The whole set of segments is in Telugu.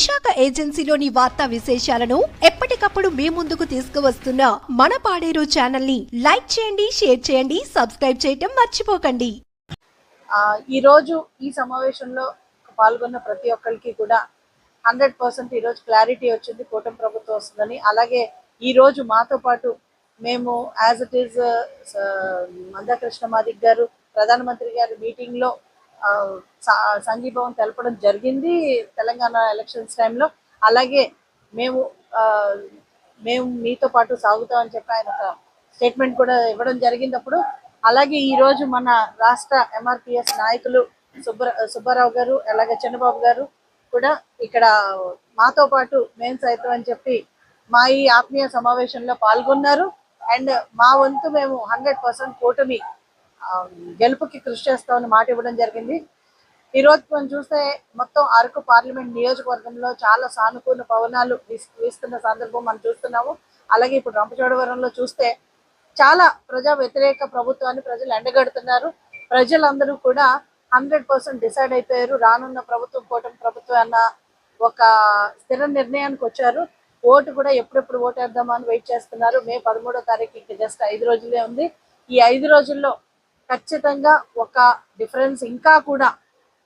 విశాఖ ఏజెన్సీలోని వార్తా విశేషాలను ఎప్పటికప్పుడు మీ ముందుకు తీసుకువస్తున్న మన పాడేరు ఛానల్ని లైక్ చేయండి షేర్ చేయండి సబ్స్క్రైబ్ చేయటం మర్చిపోకండి. ఈరోజు ఈ సమావేశంలో పాల్గొన్న ప్రతి ఒక్కరికి కూడా హండ్రెడ్ పర్సెంట్ ఈరోజు క్లారిటీ వచ్చింది కూటమి ప్రభుత్వం వస్తుందని. అలాగే ఈరోజు మాతో పాటు మేము as it is Mandakrishna Madiga garu ప్రధానమంత్రి గారి మీటింగ్లో సంఘీభావం తెలపడం జరిగింది తెలంగాణ ఎలక్షన్స్ టైంలో. అలాగే మేము ఆ, మేము మీతో పాటు సాగుతామని చెప్పి ఆయన ఒక స్టేట్మెంట్ కూడా ఇవ్వడం జరిగింది అప్పుడు అలాగే ఈరోజు మన రాష్ట్ర ఎంఆర్పిఎస్ నాయకులు సుబ్బ సుబ్బారావు గారు అలాగే చంద్రబాబు గారు కూడా ఇక్కడ మాతో పాటు మేము సైతం అని చెప్పి మా ఈ ఆత్మీయ సమావేశంలో పాల్గొన్నారు. అండ్ మా వంతు మేము హండ్రెడ్ పర్సెంట్ కూటమి గెలుపుకి కృషి చేస్తామని మాట ఇవ్వడం జరిగింది. ఈరోజు మనం చూస్తే మొత్తం అరకు పార్లమెంట్ నియోజకవర్గంలో చాలా సానుకూల పవనాలు వీస్తున్న సందర్భం మనం చూస్తున్నాము. అలాగే ఇప్పుడు రంపచోడవరంలో చూస్తే చాలా ప్రజా వ్యతిరేక ప్రభుత్వాన్ని ప్రజలు ఎండగడుతున్నారు. ప్రజలందరూ కూడా హండ్రెడ్ పర్సెంట్ డిసైడ్ అయిపోయారు. రానున్న ప్రభుత్వం కూటమి ప్రభుత్వం అన్న ఒక స్థిర నిర్ణయానికి వచ్చారు. ఓటు కూడా ఎప్పుడెప్పుడు ఓటు అని వెయిట్ చేస్తున్నారు. మే పదమూడో తారీఖు ఇంకా జస్ట్ ఐదు రోజులే ఉంది. ఈ ఐదు రోజుల్లో ఖచ్చితంగా ఒక డిఫరెన్స్ ఇంకా కూడా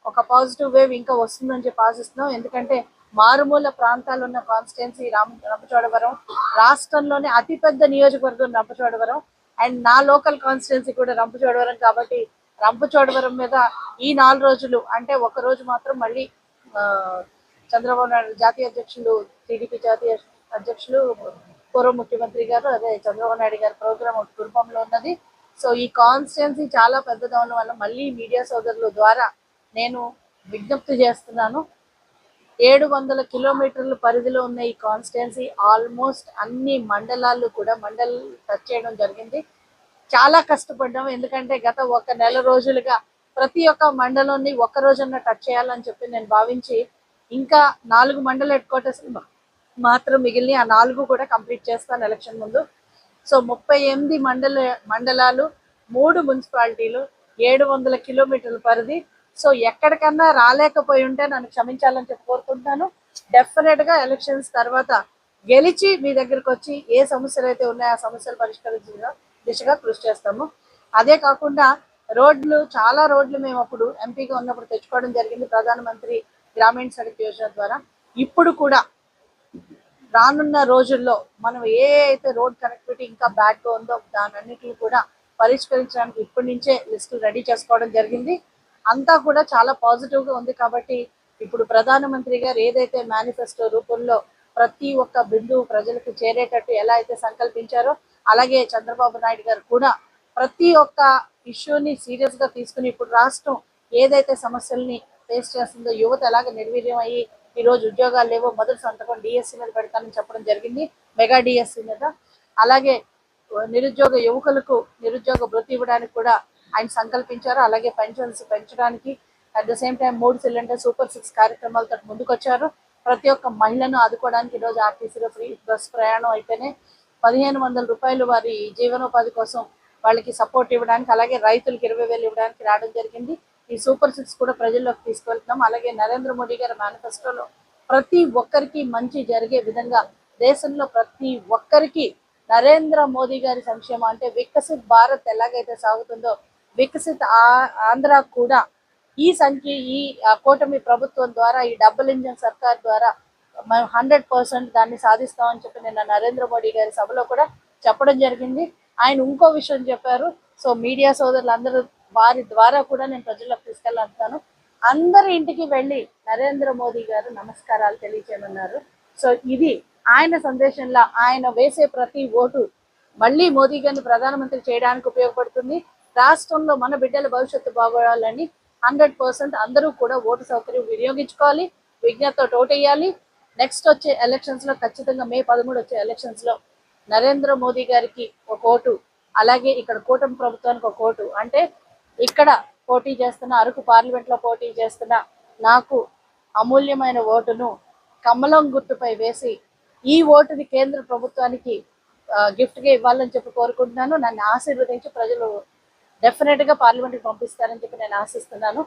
ఒక పాజిటివ్ వేవ్ ఇంకా వస్తుందని చెప్పి ఆశిస్తున్నాం. ఎందుకంటే మారుమూల ప్రాంతాలు ఉన్న కాన్స్టిట్యున్సీ రామ రంపచోడవరం రాష్ట్రంలోనే అతిపెద్ద నియోజకవర్గం రంపచోడవరం అండ్ నా లోకల్ కాన్స్టిట్యున్సీ కూడా రంపచోడవరం కాబట్టి రంపచోడవరం మీద ఈ నాలుగు రోజులు అంటే ఒక రోజు మాత్రం మళ్ళీ చంద్రబాబు నాయుడు జాతీయ అధ్యక్షులు టీడీపీ జాతీయ అధ్యక్షులు పూర్వ ముఖ్యమంత్రి గారు అదే చంద్రబాబు నాయుడు గారి ప్రోగ్రాం కుటుంబంలో ఉన్నది. సో ఈ కాన్స్టిట్యున్సీ చాలా పెద్దదవడం వల్ల మళ్ళీ మీడియా సోదరుల ద్వారా నేను విజ్ఞప్తి చేస్తున్నాను. ఏడు వందల కిలోమీటర్ల పరిధిలో ఉన్న ఈ కాన్స్టిట్యున్సీ ఆల్మోస్ట్ అన్ని మండలాలు కూడా మండల్ టచ్ చేయడం జరిగింది. చాలా కష్టపడ్డాము. ఎందుకంటే గత ఒక నెల రోజులుగా ప్రతి ఒక్క మండలాన్ని ఒక్క రోజున టచ్ చేయాలని చెప్పి నేను భావించి ఇంకా నాలుగు మండల హెడ్ క్వార్టర్స్ మాత్రం మిగిలిన ఆ నాలుగు కూడా కంప్లీట్ చేస్తాను ఎలక్షన్ ముందు. సో ముప్పై ఎనిమిది మండల మండలాలు మూడు మున్సిపాలిటీలు ఏడు వందల కిలోమీటర్ల పరిధి. సో ఎక్కడికన్నా రాలేకపోయి ఉంటే నన్ను క్షమించాలని చెప్పి కోరుకుంటున్నాను. డెఫినెట్గా ఎలక్షన్స్ తర్వాత గెలిచి మీ దగ్గరకు వచ్చి ఏ సమస్యలు అయితే ఉన్నాయో ఆ సమస్యలు పరిష్కరించిన దిశగా కృషి చేస్తాము. అదే కాకుండా రోడ్లు చాలా రోడ్లు మేము అప్పుడు ఎంపీగా ఉన్నప్పుడు తెచ్చుకోవడం జరిగింది ప్రధానమంత్రి గ్రామీణ సడక్ యోజన ద్వారా. ఇప్పుడు కూడా రానున్న రోజుల్లో మనం ఏ అయితే రోడ్ కనెక్టివిటీ ఇంకా బ్యాడ్గా ఉందో దానన్నిటిని కూడా పరిష్కరించడానికి ఇప్పటి నుంచే లిస్టులు రెడీ చేసుకోవడం జరిగింది. అంతా కూడా చాలా పాజిటివ్గా ఉంది కాబట్టి ఇప్పుడు ప్రధానమంత్రి గారు ఏదైతే మేనిఫెస్టో రూపంలో ప్రతి ఒక్క బిందువు ప్రజలకు చేరేటట్టు ఎలా అయితే సంకల్పించారో అలాగే చంద్రబాబు నాయుడు గారు కూడా ప్రతి ఒక్క ఇష్యూని సీరియస్గా తీసుకుని ఇప్పుడు రాష్ట్రం ఏదైతే సమస్యల్ని ఫేస్ చేస్తుందో యువత ఎలాగ నిర్వీర్యం అయ్యి ఈ రోజు ఉద్యోగాలు లేవో మొదటి సంతకం డిఎస్సి మీద పెడతానని చెప్పడం జరిగింది. మెగా డిఎస్సి మీద. అలాగే నిరుద్యోగ యువకులకు నిరుద్యోగ వృత్తి ఇవ్వడానికి కూడా ఆయన సంకల్పించారు. అలాగే పెన్షన్స్ పెంచడానికి అట్ ద సేమ్ టైం మూడు సిలిండర్ సూపర్ సిక్స్ కార్యక్రమాలతో ముందుకొచ్చారు. ప్రతి ఒక్క మహిళను ఆదుకోవడానికి ఈరోజు ఆర్టీసీలో ఫ్రీ బస్ ప్రయాణం అయితేనే పదిహేను వందల రూపాయలు వారి జీవనోపాధి కోసం వాళ్ళకి సపోర్ట్ ఇవ్వడానికి అలాగే రైతులకు ఇరవై వేలు ఇవ్వడానికి రావడం జరిగింది. ఈ సూపర్ సిక్స్ కూడా ప్రజల్లోకి తీసుకెళ్తున్నాం. అలాగే నరేంద్ర మోడీ గారి మేనిఫెస్టోలో ప్రతి ఒక్కరికి మంచి జరిగే విధంగా దేశంలో ప్రతి ఒక్కరికి నరేంద్ర మోదీ గారి సంక్షేమం అంటే వికసిత్ భారత్ ఎలాగైతే సాగుతుందో వికసిత్ ఆంధ్ర కూడా ఈ సంఖ్య ఈ కూటమి ప్రభుత్వం ద్వారా ఈ డబుల్ ఇంజన్ సర్కార్ ద్వారా మేము హండ్రెడ్ పర్సెంట్ దాన్ని సాధిస్తామని చెప్పి నిన్న నరేంద్ర మోడీ గారి సభలో కూడా చెప్పడం జరిగింది. ఆయన ఇంకో విషయం చెప్పారు. సో మీడియా సోదరులందరూ వారి ద్వారా కూడా నేను ప్రజలకు తీసుకెళ్ళాను అందరి ఇంటికి వెళ్ళి నరేంద్ర మోదీ గారు నమస్కారాలు తెలియచేయమన్నారు సో ఇది ఆయన సందేశంలో ఆయన వేసే ప్రతి ఓటు మళ్ళీ మోదీ గారిని ప్రధానమంత్రి చేయడానికి ఉపయోగపడుతుంది. రాష్ట్రంలో మన బిడ్డల భవిష్యత్తు బాగోవాలని హండ్రెడ్ పర్సెంట్ అందరూ కూడా ఓటు సౌకర్యం వినియోగించుకోవాలి. విజ్ఞతతో ఓటేయాలి వేయాలి. నెక్స్ట్ వచ్చే ఎలక్షన్స్లో ఖచ్చితంగా మే పదమూడు వచ్చే ఎలక్షన్స్లో నరేంద్ర మోదీ గారికి ఒక ఓటు అలాగే ఇక్కడ కూటమి ప్రభుత్వానికి ఒక ఓటు. అంటే ఇక్కడ పోటీ చేస్తున్న అరకు పార్లమెంట్లో పోటీ చేస్తున్న నాకు అమూల్యమైన ఓటును కమలం గుర్తుపై వేసి ఈ ఓటుని కేంద్ర ప్రభుత్వానికి గిఫ్ట్గా గా ఇవ్వాలని చెప్పి కోరుకుంటున్నాను. నన్ను ఆశీర్వదించి ప్రజలు డెఫినెట్గా పార్లమెంట్కి పంపిస్తారని చెప్పి నేను ఆశిస్తున్నాను.